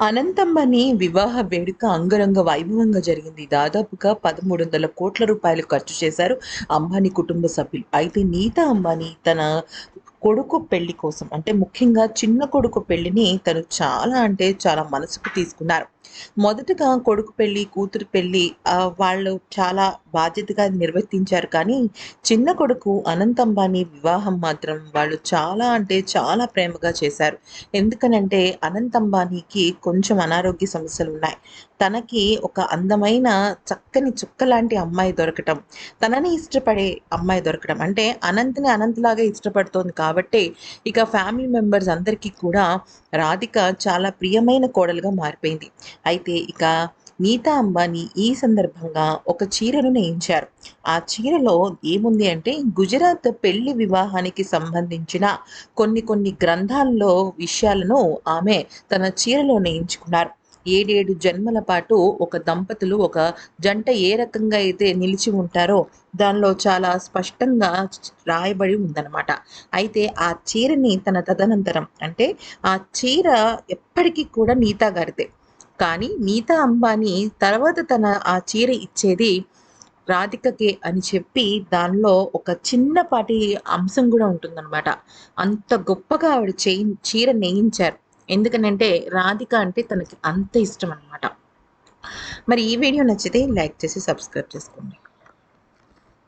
అనంతమ్మని వివాహ వేడుక అంగరంగ వైభవంగా జరిగింది. దాదాపుగా పదమూడు వందల కోట్ల రూపాయలు ఖర్చు చేశారు అంబానీ కుటుంబ సభ్యులు. అయితే నీతా అంబానీ తన కొడుకు పెళ్ళి కోసం అంటే ముఖ్యంగా చిన్న కొడుకు పెళ్ళిని తను చాలా అంటే చాలా మనసుకు తీసుకున్నారు. మొదటగా కొడుకు పెళ్ళి కూతురు పెళ్ళి వాళ్ళు చాలా బాధ్యతగా నిర్వర్తించారు. కానీ చిన్న కొడుకు అనంతంబాని అంబానీ వివాహం మాత్రం వాళ్ళు చాలా అంటే చాలా ప్రేమగా చేశారు. ఎందుకనంటే అనంత్ అంబానీకి కొంచెం అనారోగ్య సమస్యలు ఉన్నాయి. తనకి ఒక అందమైన చక్కని చుక్క లాంటి అమ్మాయి దొరకటం తనని ఇష్టపడే అమ్మాయి దొరకడం అంటే అనంత్ని అనంత్లాగా ఇష్టపడుతోంది కాబట్టి ఇక ఫ్యామిలీ మెంబర్స్ అందరికీ కూడా రాధిక చాలా ప్రియమైన కోడలుగా మారిపోయింది. అయితే ఇక నీతా అంబానీ ఈ సందర్భంగా ఒక చీరను నేయించారు. ఆ చీరలో ఏముంది అంటే గుజరాత్ పెళ్ళి వివాహానికి సంబంధించిన కొన్ని కొన్ని గ్రంథాల్లో విషయాలను ఆమె తన చీరలో నేయించుకున్నారు. ఏడేడు జన్మల పాటు ఒక దంపతులు ఒక జంట ఏ రకంగా అయితే నిలిచి ఉంటారో దానిలో చాలా స్పష్టంగా రాయబడి ఉందన్నమాట. అయితే ఆ చీరని తన తదనంతరం అంటే ఆ చీర ఎప్పటికీ కూడా నీతా గారిదే. కానీ నీతా అంబానీ తర్వాత తన ఆ చీర ఇచ్చేది రాధికకే అని చెప్పి దానిలో ఒక చిన్నపాటి అంశం కూడా ఉంటుందన్నమాట. అంత గొప్పగా ఆవిడ చేయి చీర నేయించారు. ఎందుకనంటే రాధిక అంటే తనకి అంత ఇష్టం అనమాట మరి ఈ వీడియో నచ్చితే లైక్ చేసి సబ్స్క్రైబ్ చేసుకోండి.